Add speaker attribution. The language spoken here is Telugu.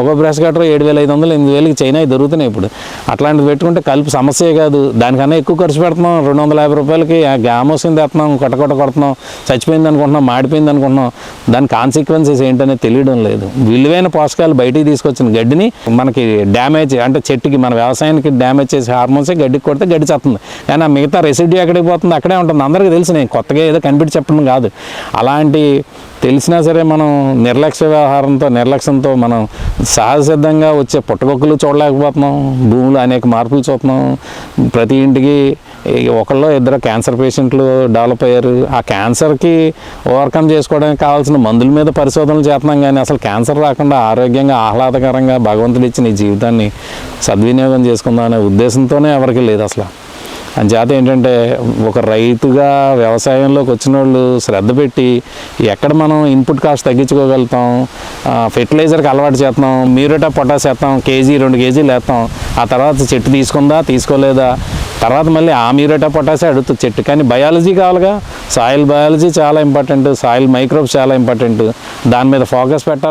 Speaker 1: ఒక బ్రష్ కట్టర్ ఏడు వేల ఐదు వందలు ఎనిమిది వేలకి చైనా దొరుకుతున్నాయి ఇప్పుడు. అట్లాంటిది పెట్టుకుంటే కలుపు సమస్యే కాదు. దానికన్నా ఎక్కువ ఖర్చు పెడుతున్నాం. రెండు వందల యాభై రూపాయలకి ఆ గ్యామోసిన్ తెస్తున్నాం కొట్టకొట్ట కొడుతున్నాం చచ్చిపోయింది అనుకుంటున్నాం మాడిపోయింది అనుకుంటున్నాం. దాని కాన్సిక్వెన్సెస్ ఏంటనేది తెలియడం లేదు. విలువైన పోషకాలు బయటికి తీసుకొచ్చిన గడ్డిని మనకి డ్యామేజ్ అంటే చెట్టుకి మన వ్యవసాయానికి డ్యామేజ్ చేసే హార్మోన్సే గడ్డికి కొడితే గడ్డి చేస్తుంది. కానీ ఆ మిగతా రెసిడ్యూ ఎక్కడికి పోతుంది? అక్కడే ఉంటుంది. అందరికీ తెలుసు. నేను కొత్తగా ఏదో కనిపెట్టి చెప్పడం కాదు. అలాంటి తెలిసినా సరే మనం నిర్లక్ష్య వ్యవహారంతో నిర్లక్ష్యంతో మనం సహజ సిద్ధంగా వచ్చే పుట్టగొక్కలు చూడలేకపోతున్నాం. భూములు అనేక మార్పులు చూస్తున్నాం. ప్రతి ఇంటికి ఒకళ్ళో ఒకళ్ళు ఇద్దరు క్యాన్సర్ పేషెంట్లు డెవలప్ అయ్యారు. ఆ క్యాన్సర్కి ఓవర్కమ్ చేసుకోవడానికి కావాల్సిన మందుల మీద పరిశోధనలు చేస్తున్నాం కానీ అసలు క్యాన్సర్ రాకుండా ఆరోగ్యంగా ఆహ్లాదకరంగా భగవంతుడిచ్చిన ఈ జీవితాన్ని సద్వినియోగం చేసుకుందాం అనే ఉద్దేశంతోనే ఎవరికి లేదు అసలు. జాతి ఏంటంటే ఒక రైతుగా వ్యవసాయంలోకి వచ్చిన వాళ్ళు శ్రద్ధ పెట్టి ఎక్కడ మనం ఇన్పుట్ కాస్ట్ తగ్గించుకోగలుగుతాం ఫెర్టిలైజర్కి అలవాటు చేస్తాం మ్యూరేటా పొటాస్ వేస్తాం కేజీ రెండు కేజీలు వేస్తాం ఆ తర్వాత చెట్టు తీసుకుందా తీసుకోలేదా తర్వాత మళ్ళీ ఆ మ్యూరేటా పొటాసే అడుగుతుంది చెట్టు. కానీ బయాలజీ కావాలిగా సాయిల్ బయాలజీ చాలా ఇంపార్టెంట్ సాయిల్ మైక్రోబ్స్ చాలా ఇంపార్టెంట్ దాని మీద ఫోకస్ పెట్టాలి.